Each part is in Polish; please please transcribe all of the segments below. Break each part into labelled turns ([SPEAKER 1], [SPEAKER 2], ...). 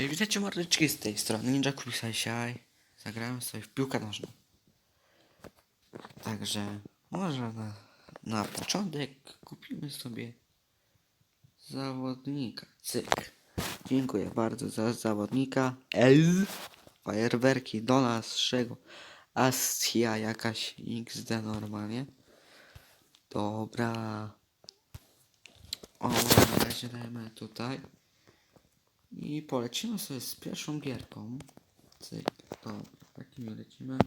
[SPEAKER 1] Cześć, witajcie mordeczki z tej strony Ninja dzisiaj zagrałem sobie w piłkę nożną. Także może na, na początek kupimy sobie zawodnika. Cyk. Dziękuję bardzo za zawodnika. El. Fajerwerki do naszego Astia jakaś XD normalnie. Dobra. O, na razie dajmy tutaj. I polecimy sobie z pierwszą gierką. Cyk, to takimi lecimy.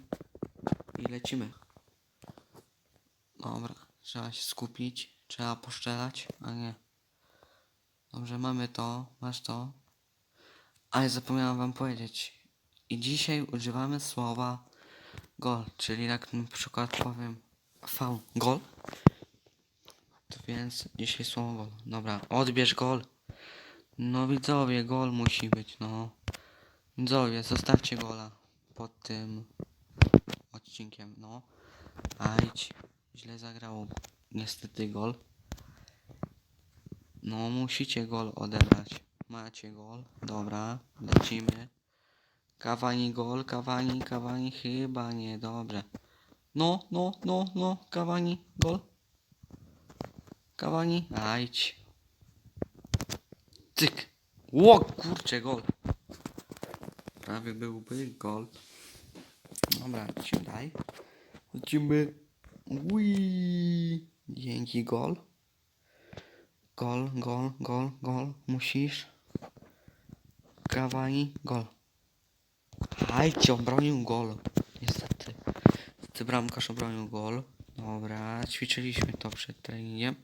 [SPEAKER 1] I lecimy. Dobra, trzeba się skupić, trzeba poszczelać, a nie. Dobrze, mamy to, masz to. Ale zapomniałem wam powiedzieć. I dzisiaj używamy słowa gol, czyli jak na przykład powiem V, gol. To więc dzisiaj słowo gol. Dobra, odbierz gol. No widzowie, gol musi być, no. Widzowie, zostawcie gola pod tym odcinkiem, no. Ajdź, źle zagrał niestety gol. No, musicie gol odebrać. Macie gol, dobra, lecimy. Kawani gol, kawani, kawani, chyba nie, dobrze. No, no, no, no, kawani, gol. Kawani, ajdź. Cyk. Ło, kurczę, gol. Prawie byłby gol. Dobra, lecimy dalej. Lecimy. Dzięki, gol. Gol, gol, gol, gol. Musisz. Kawani, gol. Hajcie, obronił gol. Niestety. Niestety bramkarz obronił gol. Dobra, ćwiczyliśmy to przed treningiem.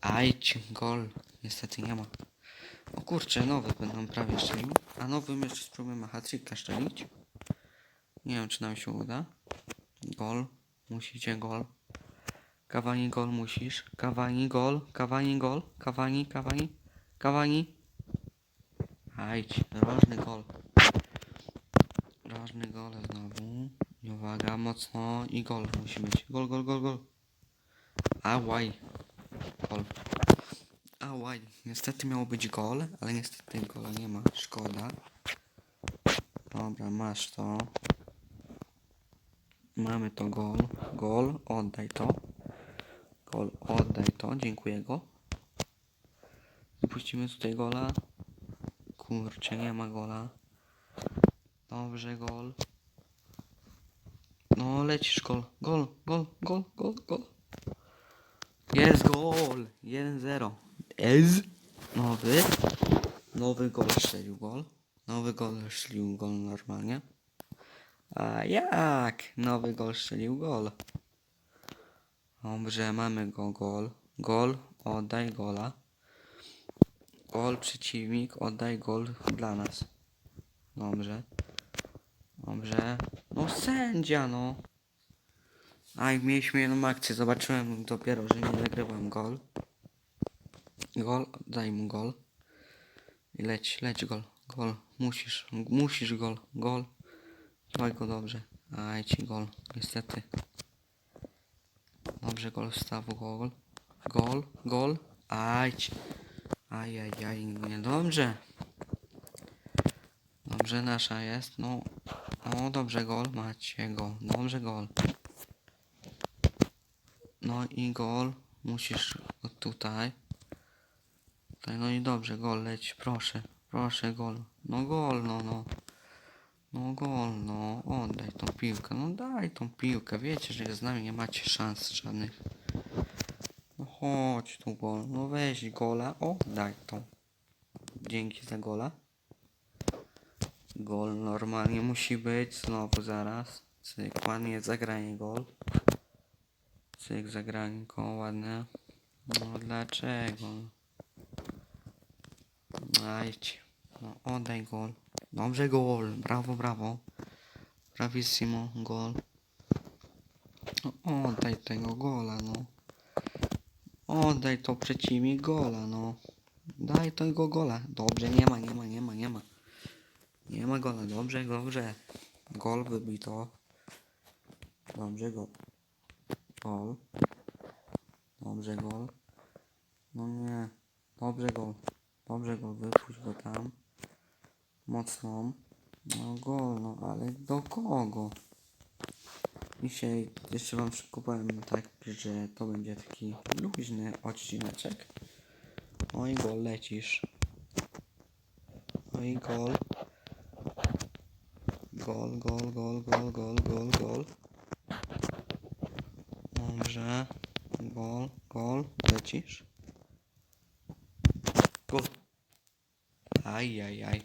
[SPEAKER 1] Ajcie, gol. Niestety nie ma. O kurczę, nowy będą prawie szczelił. A nowym jeszcze spróbujemy hat-tricka szczelić. Nie wiem, czy nam się uda. Gol. Musicie gol. Kawani gol musisz. Kawani gol. Kawani gol. Kawani, kawani. Kawani. Ajdź, rożny gol. Rożny gol znowu. I uwaga, mocno. I gol musi być. Gol, gol, gol, gol. Ałaj. Gol. Ałaj. Niestety miało być gol, ale niestety gola nie ma. Szkoda. Dobra, masz to. Mamy to gol. Gol, oddaj to. Gol, oddaj to. Dziękuję go. Wypuścimy tutaj gola. Kurczę, nie ma gola. Dobrze, gol. No, lecisz gol. Gol, gol, gol, gol, gol. Jest gol! 1-0. Ez. Nowy. Nowy gol strzelił gol. Nowy gol strzelił gol normalnie. A jak? Nowy gol strzelił gol. Dobrze, mamy go gol. Gol, oddaj gola. Gol przeciwnik, oddaj gol dla nas. Dobrze. Dobrze. No sędzia no. Aj, mieliśmy jedną akcję, zobaczyłem dopiero, że nie nagrywam gol. Gol, daj mu gol. I leć, leć gol, gol. Musisz, musisz gol, gol. Daj go dobrze. Aj ci gol, niestety. Dobrze, gol wstawu, gol. Gol, gol. Aj ci. Aj, aj, aj, niedobrze. Dobrze, nasza jest, no. O, dobrze, gol, macie go. Dobrze, gol. No i gol. Musisz tutaj. Tutaj, no i dobrze, gol leć, proszę. Proszę, gol. No gol, no, no. No gol, no. Oddaj tą piłkę. No daj tą piłkę. Wiecie, że z nami nie macie szans żadnych. No chodź tu, gol. No weź gola. O, daj tą. Dzięki za gola. Gol normalnie musi być. Znowu zaraz. Cyk, ładnie zagranie gol. Cyk, zagranko, ładne. No dlaczego? Ajdź. No oddaj gol. Dobrze gol. Brawo, brawo. Bravissimo, gol. No, oddaj tego gola, no. Oddaj to przeciwnik gola, no. Daj tego gola. Dobrze, nie ma, nie ma, nie ma, nie ma. Nie ma gola, dobrze, dobrze. Gol wybij to. Dobrze, gol. Gol. Dobrze, gol. No nie. Dobrze, gol. Dobrze, gol. Wypuść go tam. mocną. No gol, no ale do kogo? Dzisiaj jeszcze wam szybko powiem tak, że to będzie taki luźny odcineczek. Oj gol, lecisz. Oj gol. Gol, gol, gol, gol, gol, gol, gol. Dobrze. Gol, gol, lecisz. Gol. Aj, aj, aj.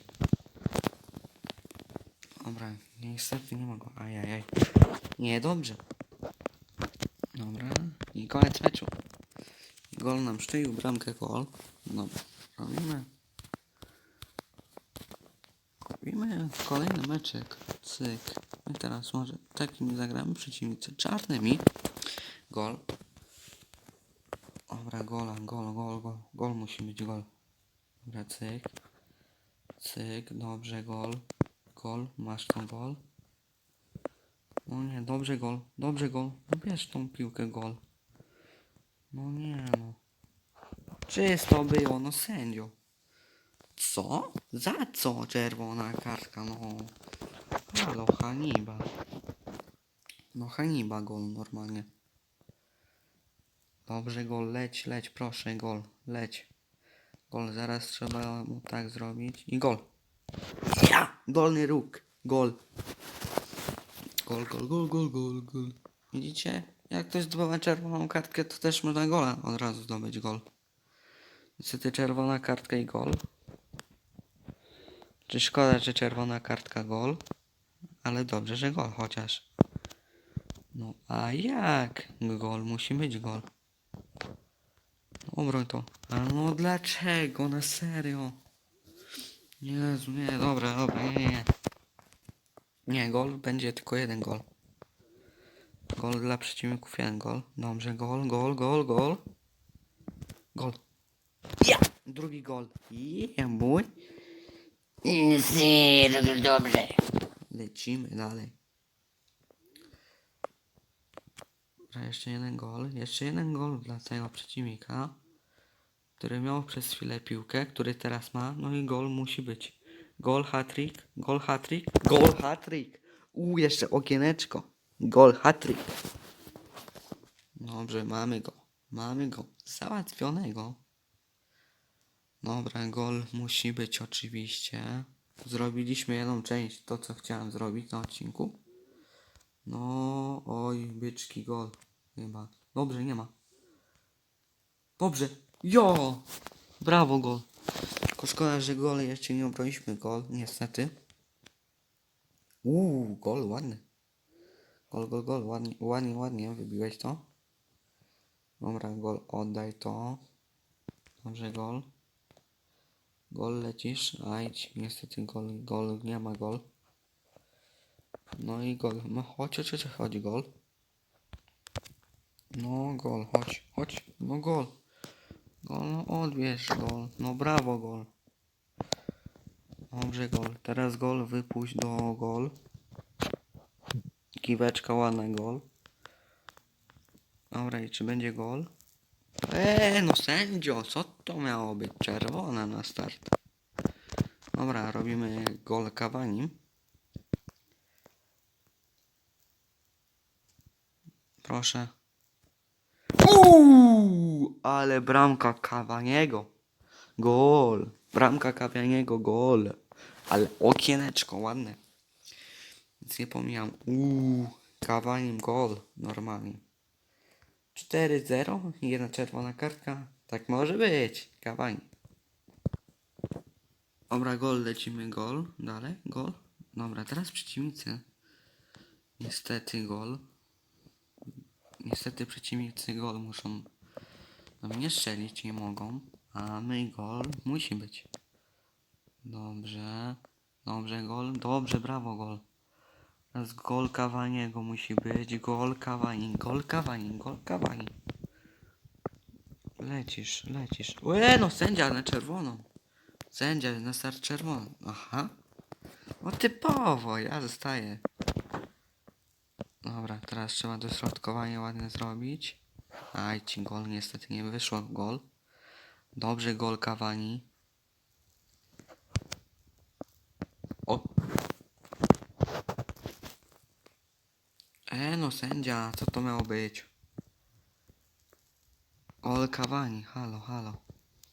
[SPEAKER 1] Dobra, niestety nie mogę. Aj, aj, aj. Nie, dobrze. Dobra. I koniec meczu. Gol nam szczelił, bramkę gol. Dobra, robimy. Robimy kolejny meczek. Cyk. I teraz może takim zagramy przeciwnicy czarnymi. Gol. Dobra, gola, gol, gol, gol. Gol musi być gol. Dobra, cyk. Cyk, dobrze, gol. Gol, masz tą gol. No nie, dobrze gol, dobrze gol. No bierz tą piłkę gol. No nie no. Czysto było, no sędzio. Co? Za co czerwona kartka, no. Halo, Haniba. No Haniba gol normalnie. Dobrze gol, leć, leć, proszę, gol, leć. Gol, zaraz trzeba mu tak zrobić. I gol. Ja! Dolny róg. Gol. Gol, gol, gol, gol, gol, gol. Widzicie? Jak ktoś zdobywa czerwoną kartkę, to też można gola od razu zdobyć gol. Niestety czerwona kartka i gol. Czy szkoda, że czerwona kartka gol? Ale dobrze, że gol chociaż. No a jak? Gol musi być gol. Obroń to. A no dlaczego? Na serio? Jezu, nie, dobra, dobra, nie, nie. Nie, gol będzie tylko jeden gol. Gol dla przeciwników, jeden gol. Dobrze, gol, gol, gol, gol. Gol. Ja! Drugi gol. Yeah.
[SPEAKER 2] Zero, dobrze.
[SPEAKER 1] Lecimy dalej. Jeszcze jeden gol. Jeszcze jeden gol dla tego przeciwnika, który miał przez chwilę piłkę, który teraz ma. No i gol musi być. Gol hat-trick, gol hat-trick, gol hat-trick. U, jeszcze okieneczko. Gol hat-trick. Dobrze, mamy go. Mamy go. Załatwionego. Dobra, gol musi być oczywiście. Zrobiliśmy jedną część, to co chciałem zrobić na odcinku. No, oj, byczki, gol. Chyba. Dobrze, nie ma. Dobrze. Jo! Brawo, gol. Tylko szkoda, że gole jeszcze nie obroniliśmy gol, niestety. Uuu, gol, ładny. Gol, gol, gol, ładnie, ładnie, ładnie, wybiłeś to. Dobra, gol, oddaj to. Dobrze, gol. Gol lecisz, a idź, niestety gol, gol, nie ma gol. No i gol, no chodź, chodź, chodź, chodź, gol. No gol, chodź, chodź, no gol. Gol, no odbierz gol, no brawo gol. Dobrze gol, teraz gol, wypuść do gol. Kiweczka, ładna gol. Dobra, i czy będzie gol? Eee, no sędzio, co to miało być? Czerwona na start. Dobra, robimy gol Cavani. Proszę. Ale bramka Cavaniego. Gol. Bramka Cavaniego, gol. Ale okieneczko ładne. Nic nie pomijam. Uuu, Cavani gol. Normalnie. 4-0, jedna czerwona kartka. Tak może być. Cavani. Dobra, gol, lecimy gol. Dalej, gol. Dobra, teraz przeciwnicy. Niestety gol. Niestety przeciwnicy gol muszą no, nie strzelić, nie mogą. A my gol musi być. Dobrze. Dobrze, gol. Dobrze, brawo, gol. Teraz gol Cavaniego musi być. Gol Cavani, gol Cavani, gol Cavani. Lecisz, lecisz. Łe, no sędzia na czerwoną. Sędzia na start czerwoną. Aha. No typowo, ja zostaję. Dobra, teraz trzeba dośrodkowanie ładnie zrobić. Aj, ci gol niestety nie wyszło. Gol. Dobrze gol kawani. O. E no sędzia, co to miało być? Gol kawani, halo, halo.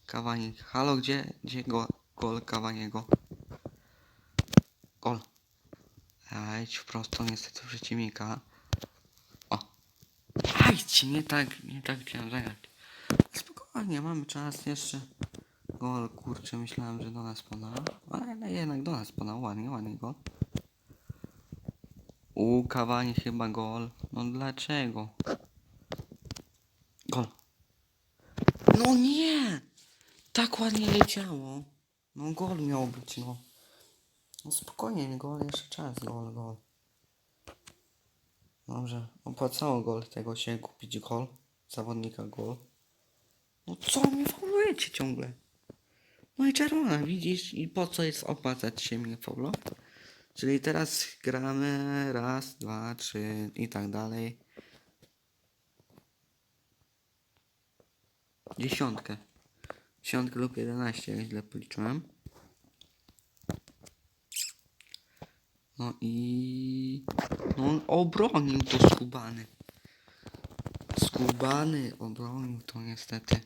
[SPEAKER 1] Kawani, halo, gdzie, gdzie go, gol Cavaniego? Gol. Aj, wprost to niestety przeciwnika. Nie tak, nie tak chciałem zagrać. Spokojnie, mamy czas jeszcze. Gol, kurczę, myślałem, że do nas podał. Ale jednak do nas podał, ładnie, ładnie gol. U, Kawani chyba gol. No dlaczego? Gol. No nie! Tak ładnie leciało. No gol miał być, no. No spokojnie, gol, jeszcze czas, gol, gol. Dobrze, opłacało gol tego się kupić gol. Zawodnika gol. No co mnie faulujecie ciągle? No i czerwona, widzisz? I po co jest opłacać się mnie faulo? Czyli teraz gramy raz, dwa, trzy i tak dalej. Dziesiątkę. Dziesiątkę lub jedenaście, jak źle policzyłem. No i... No on obronił to skubany. Skubany obronił to niestety.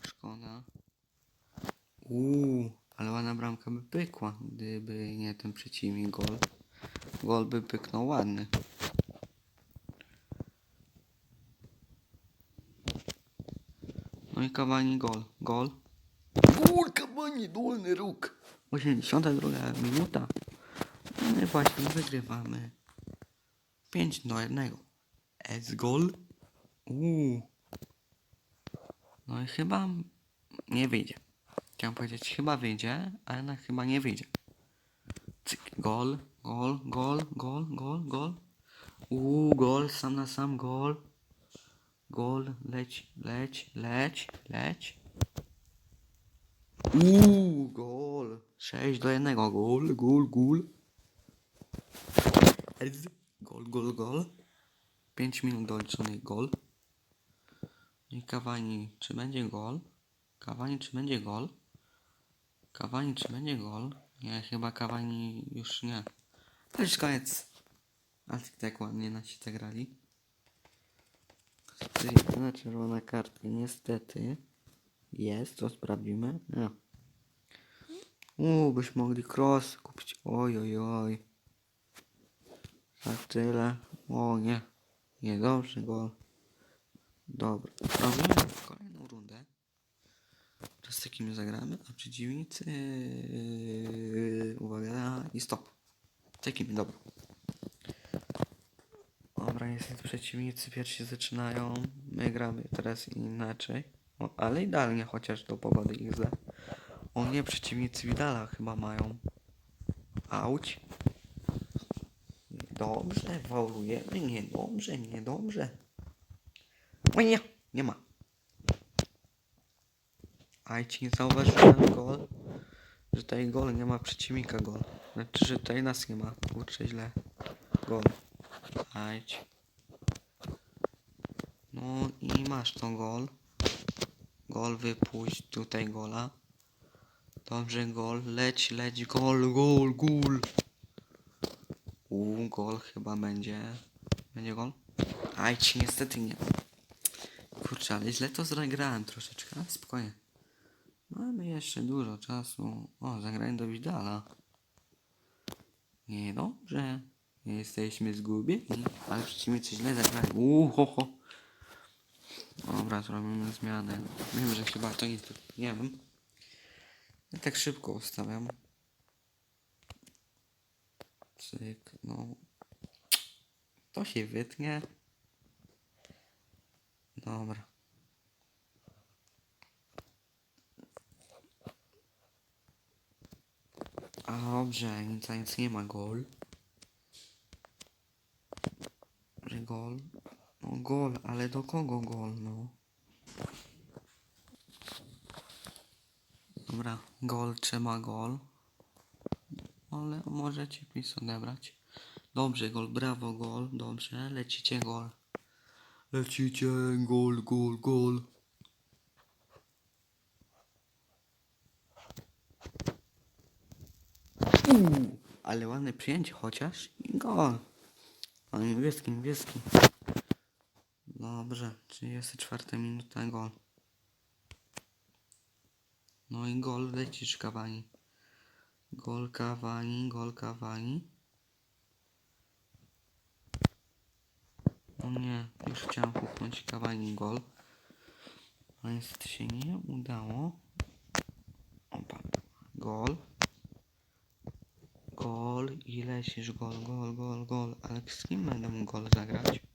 [SPEAKER 1] Szkoda. Uuu, ale ładna bramka by pykła, gdyby nie ten przeciwnik gol. Gol by pyknął ładny. No i Cavani gol. Gol. Gol Cavani, dolny róg. 82 minuta. No i właśnie wygrywamy. 5 do 1. S gol. Uuu. No i chyba nie wyjdzie. Chciałem powiedzieć, chyba wyjdzie, ale na chyba nie wyjdzie. Cyk, gol, gol, gol, gol, gol, gol. Uuu, gol, sam na sam, gol. Gol, leć, leć, leć, leć. Uuu, gol. 6 do 1, gol, gol, gol. Gol, gol, gol. 5 minut doliczonych gol. I Kawani, czy będzie gol? Kawani, czy będzie gol? Kawani, czy będzie gol? Nie, chyba Kawani już nie. To już koniec. Ale tak ładnie nasi zagrali. Jedna czerwona kartka, niestety. Jest, to sprawdzimy. No. Uuu, byśmy mogli cross kupić. Oj, oj, oj. Za tyle. O nie. Niedobrze, gol. Dobra. Robimy kolejną rundę. To z takim zagramy, a przeciwnicy... Uwaga, i stop. Takim, dobra. Dobra, niestety przeciwnicy pierwsi zaczynają. My gramy teraz inaczej. O, ale idealnie, chociaż do pogody źle. O nie, przeciwnicy Widala chyba mają. Auć. Dobrze, faulujemy. Niedobrze, niedobrze. O nie, nie ma. Aj, ci nie zauważyłem gol. Że tutaj gol nie ma przeciwnika gol. Znaczy, że tutaj nas nie ma. Kurczę, źle. Gol. Ajdź. No i masz to gol. Gol wypuść tutaj gola. Dobrze, gol. Leć, leć, gol, gol, gol. Uuu, gol chyba będzie. Będzie gol? Aj, ci niestety nie. Kurczę, ale źle to zagrałem troszeczkę, spokojnie. Mamy jeszcze dużo czasu. O, zagrałem do Widala. Niedobrze. Jesteśmy zgubieni, ale przeciwnicy źle zagrali. Uuu, ho, ho. Dobra, zrobimy zmianę. Wiem, że chyba to nie, nie wiem. Ja tak szybko ustawiam. Cyk, no. To się wytnie. Dobra. A dobrze, nic, nic nie ma gol. Że gol? Gol, ale do kogo gol, no? Dobra, gol, trzeba gol. Ale możecie pis odebrać. Dobrze, gol, brawo, gol, dobrze, lecicie gol. Lecicie, gol, gol, gol. Uuu, Ale ładne przyjęcie chociaż i gol. No niebieski, niebieski. Dobrze, 34 minuta gol. No i gol lecisz Kawani. Gol Kawani, gol Kawani. O nie, już chciałem puknąć Kawani gol. Ale niestety się nie udało. Opa. Gol. Gol i lecisz gol, gol, gol, gol. Ale z kim będę mógł gol zagrać?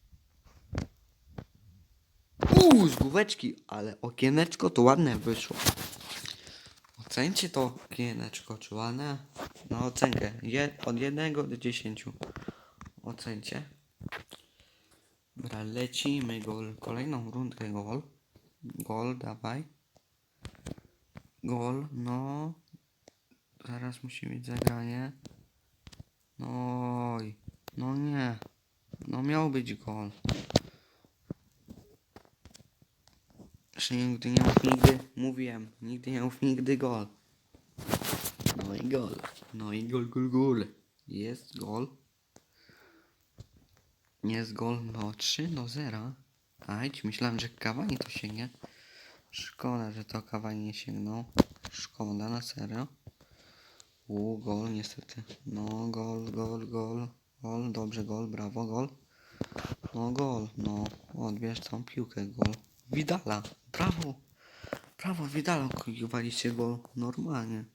[SPEAKER 1] Uuu, z główeczki, ale okieneczko to ładne wyszło. Ocencie to okieneczko, czy ładne? Na ocenkę. Je, od 1 do 10. Ocencie. Dobra, lecimy gol. Kolejną rundkę gol. Gol, dawaj. Gol, no. Zaraz musi być zagranie. No, no nie. No miał być gol. Jeszcze nigdy nie mów nigdy, mówiłem, nigdy nie mów nigdy gol. No i gol. No i gol, gol, gol. Jest gol. Jest gol, no 3 do 0. Ajdź, myślałem, że Kawani to sięgnie. Szkoda, że to Kawani nie sięgnął. Szkoda, na serio. U, gol niestety. No, gol, gol, gol. Gol, dobrze, gol, brawo, gol. No, gol, no. Odbierz tą piłkę, gol. Widala, brawo. Brawo, Widala, waliście gol. Normalnie.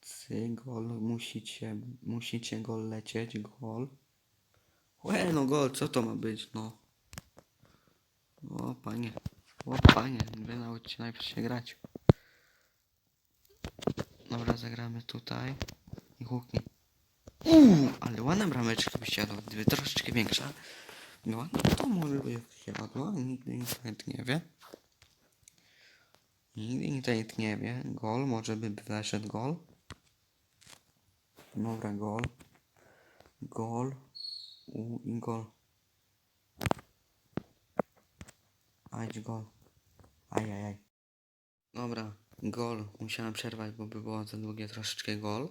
[SPEAKER 1] Cy, gol, musicie, musicie gol lecieć, gol. Łe, no gol, co to ma być, no. O, panie. O, panie, wy nauczcie najpierw się grać. Dobra, zagramy tutaj. I huknij. Uuu, ale ładna brameczka by siadła, gdyby troszeczkę większa. No, no to może by siadła, nigdy nikt nawet nie wie. Nigdy nawet nie wie. Gol, może by weszedł gol. Dobra, gol. Gol. U i gol. Ajdź gol. Ajajaj. Dobra, gol. Musiałem przerwać, bo by było za długie troszeczkę gol.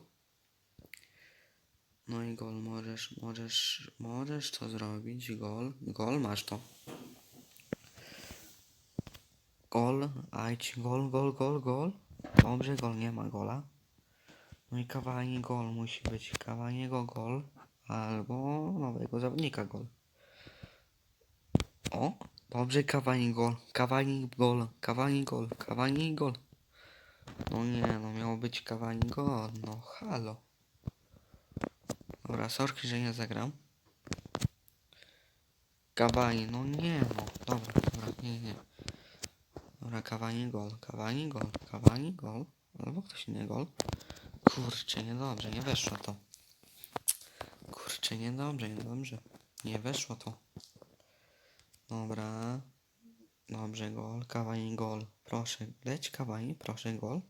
[SPEAKER 1] No i gol, możesz, możesz, możesz to zrobić, gol, gol, masz to. Gol, ajdź, gol, gol, gol, gol. Dobrze, gol, nie ma gola. No i kawałek gol musi być, kawałego gol, albo nowego zawodnika gol. O, dobrze, kawałek gol, kawałek gol, kawałek gol, kawałek gol. No nie, no miało być kawałek gol, no halo. Dobra, sorki, że nie zagram. Kawani, no nie no. Dobra, dobra, nie, nie. Dobra, kawani gol, kawani gol, kawani gol. Albo ktoś inny gol. Kurczę, niedobrze, nie weszło to. Kurczę, niedobrze, niedobrze. Nie weszło to. Dobra. Dobrze, gol, kawani gol. Proszę, leć kawani, proszę gol.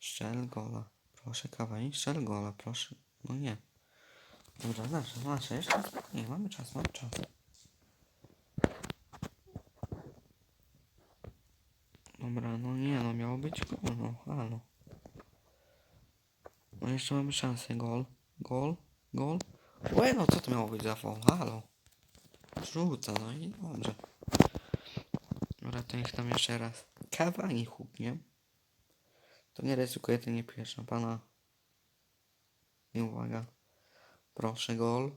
[SPEAKER 1] Strzel gola. Proszę kawani, strzel gola, proszę. No nie. Dobra, znaczy, znaczy, jeszcze nie, mamy czas, mamy czas. Dobra, no nie, no miało być gol, no, halo. No jeszcze mamy szansę, gol, gol, gol. Łe, no co to miało być za foul, halo. Rzuca, no i dobrze. Dobra, to niech tam jeszcze raz. Kawani huknie. To nie ryzykuję, to nie pierwsza pana. Nie uwaga. Proszę, gol.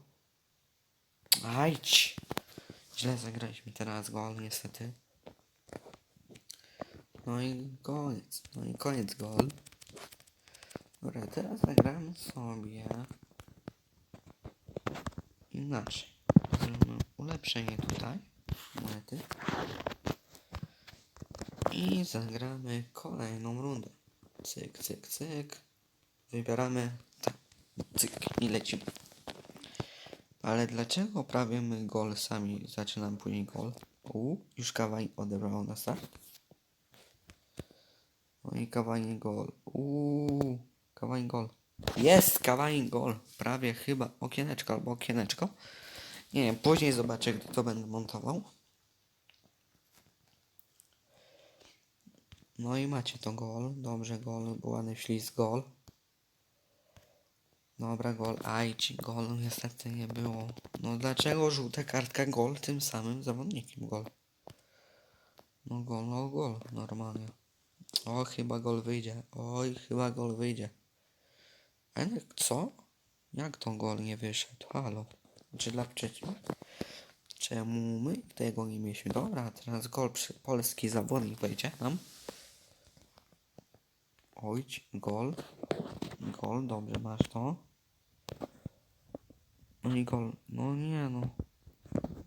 [SPEAKER 1] Ajdź! Źle zagraliśmy teraz gol, niestety. No i koniec. No i koniec gol. Dobra, teraz zagramy sobie inaczej. Zrobimy ulepszenie tutaj. Monety. I zagramy kolejną rundę. Cyk, cyk, cyk. Wybieramy tak. Cyk i lecimy. Ale dlaczego prawie my gol sami zaczynamy później gol? U, już Kawani odebrał na start. No i Kawani gol. Uuu, Kawani gol. Jest Kawani gol. Prawie chyba okieneczko albo okieneczko. Nie wiem, później zobaczę, gdy to będę montował. No i macie to gol. Dobrze, gol. Ładny ślizg gol. Dobra, gol. Ajdź, gol niestety nie było. No dlaczego żółta kartka gol tym samym zawodnikiem gol? No gol, no gol, normalnie. O, chyba gol wyjdzie. Oj, chyba gol wyjdzie. Ale co? Jak to gol nie wyszedł? Halo. Czy dla przeciwnika? Czemu my tego nie mieliśmy? Dobra, teraz gol przy polski zawodnik wejdzie nam. Ojć, gol. Gol, dobrze, masz to. No gol. No nie no.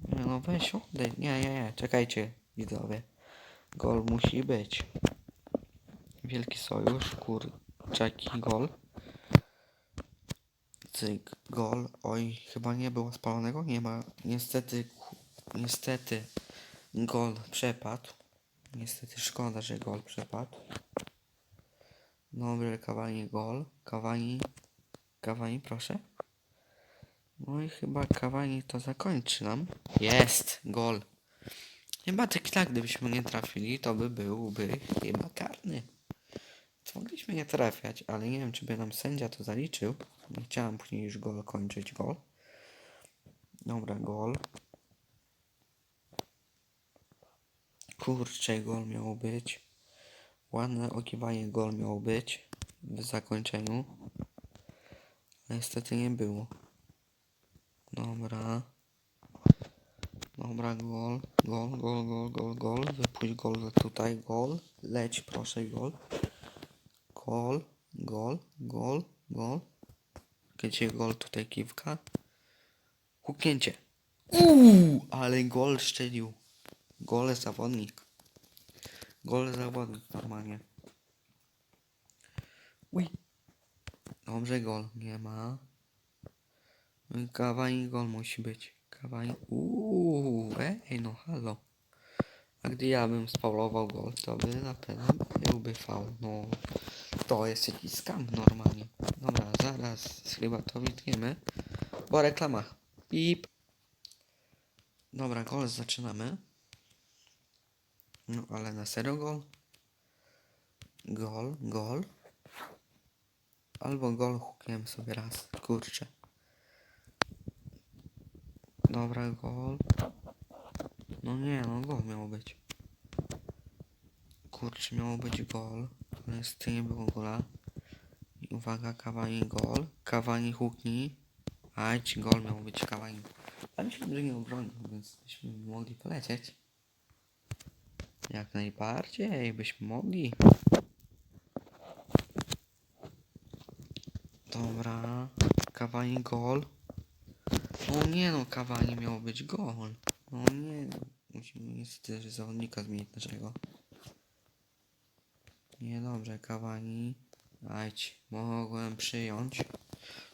[SPEAKER 1] Nie no, weź odejdź. Nie, nie, nie. Czekajcie, widzowie. Gol musi być. Wielki sojusz, kurczaki, gol. Cyk, gol. Oj, chyba nie było spalonego. Nie ma. Niestety, niestety, gol przepadł. Niestety szkoda, że gol przepadł. Dobry, Kawani gol. Kawani. Kawani, proszę. No i chyba Kawani to zakończy nam. Jest! Gol. Chyba tak, tak, gdybyśmy nie trafili, to by byłby chyba karny. To mogliśmy nie trafiać, ale nie wiem, czy by nam sędzia to zaliczył. Nie chciałem później już gol kończyć, gol. Dobra, gol. Kurczę, gol miał być. Ładne okiwanie gol miał być w zakończeniu. Niestety nie było. Dobra. Dobra, gol, gol, gol, gol, gol, gol. Wypuść gol tutaj, gol. Leć, proszę, gol. Gol, gol, gol, gol. Gdzie gol tutaj kiwka? Huknięcie. Uuu, ale gol szczelił. Gol zawodnik. Gol zawodnik normalnie. Uj. Dobrze, gol nie ma. Kawani gol musi być. Kawani. Uuu, ej, no halo. A gdy ja bym spaulował gol, to by na pewno byłby faul. No, to jest jakiś skam normalnie. Dobra, zaraz chyba to wytniemy. Bo reklama. Pip. Dobra, gol zaczynamy. No, ale na serio gol? Gol, gol. Albo gol hukniemy sobie raz. Kurczę. Dobra, gol. No nie, no gol miał być. Kurczę, miało być gol. Niestety nie było gola. I uwaga, Kawani gol. Kawani huknij. Ajdź, gol miał być Kawani. Ale myślałem, że nie obronił, więc byśmy mogli polecieć. Jak najbardziej byśmy mogli. Dobra. Kawani gol. No nie no, Kawani miało być gol. No nie no. Musimy niestety zawodnika zmienić naszego. Niedobrze, Kawani. Ajdź, mogłem przyjąć.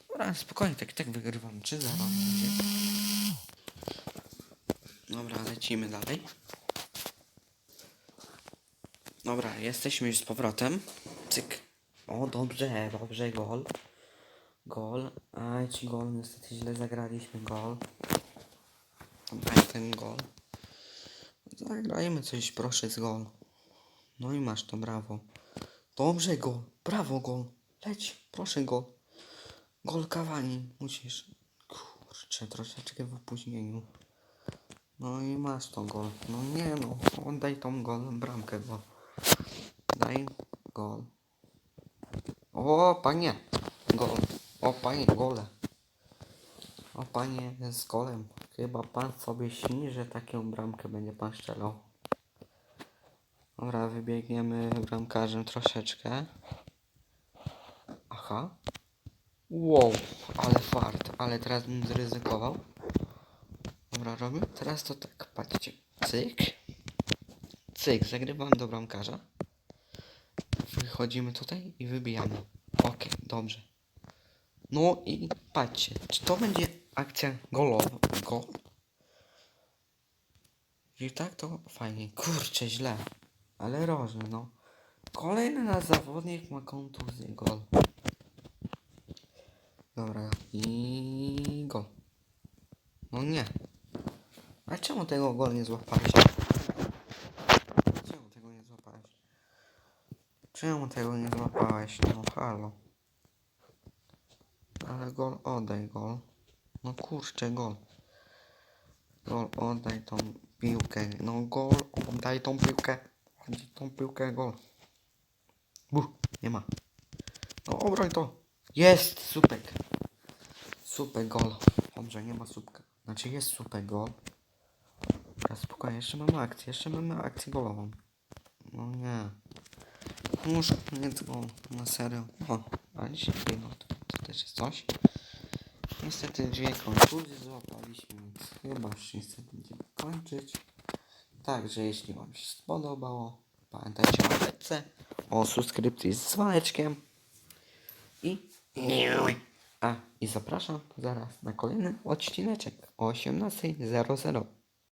[SPEAKER 1] Dobra, spokojnie, tak tak wygrywam 3-0. będzie. Dobra, lecimy dalej. Dobra, jesteśmy już z powrotem. Cyk. O, dobrze, dobrze, gol. Gol. Ajdź, gol. Niestety źle zagraliśmy gol. Daj ten gol. Zagrajmy coś, proszę, z gol. No i masz to, brawo. Dobrze, gol. Brawo, gol. Leć, proszę, gol. Gol Kawani. Musisz. Kurczę, troszeczkę w opóźnieniu. No i masz to gol. No nie no, oddaj tą gol, bramkę gol. Daj gol. O, panie. Gol. O, panie, gole. O, panie, z golem. Chyba pan sobie śni, że taką bramkę będzie pan strzelał. Dobra, wybiegniemy bramkarzem troszeczkę. Aha. Wow, ale fart, ale teraz bym zryzykował. Dobra, robię teraz to tak, patrzcie. Cyk. Cyk, zagrywam do bramkarza. Wychodzimy tutaj i wybijamy. Okej, dobrze. No i patrzcie, czy to będzie akcja golowa? Gol? I tak to fajnie. Kurczę, źle. Ale rożny, no. Kolejny nasz zawodnik ma kontuzję. Gol. Dobra. I gol. No nie. A czemu tego gol nie złapałeś? Czemu tego nie złapałeś? Czemu tego nie złapałeś? No halo. Oddaj gol. No kurczę, gol. Gol, oddaj tą piłkę. No gol, oddaj tą piłkę. Oddaj tą piłkę, gol. Buh, nie ma. No obroń to. Jest, supek. Super gol. Dobrze, nie ma słupka. Znaczy jest super gol. Teraz spokojnie, jeszcze mamy akcję, jeszcze mamy akcję golową. No nie. Muszę mieć gol, na serio. O, ale się no to, to też jest coś. Niestety dwie kontuzje złapaliśmy, więc chyba już niestety będziemy kończyć. Także jeśli Wam się spodobało, pamiętajcie o leczce, o subskrypcji z dzwoneczkiem i a i zapraszam zaraz na kolejny odcineczek o 18.00.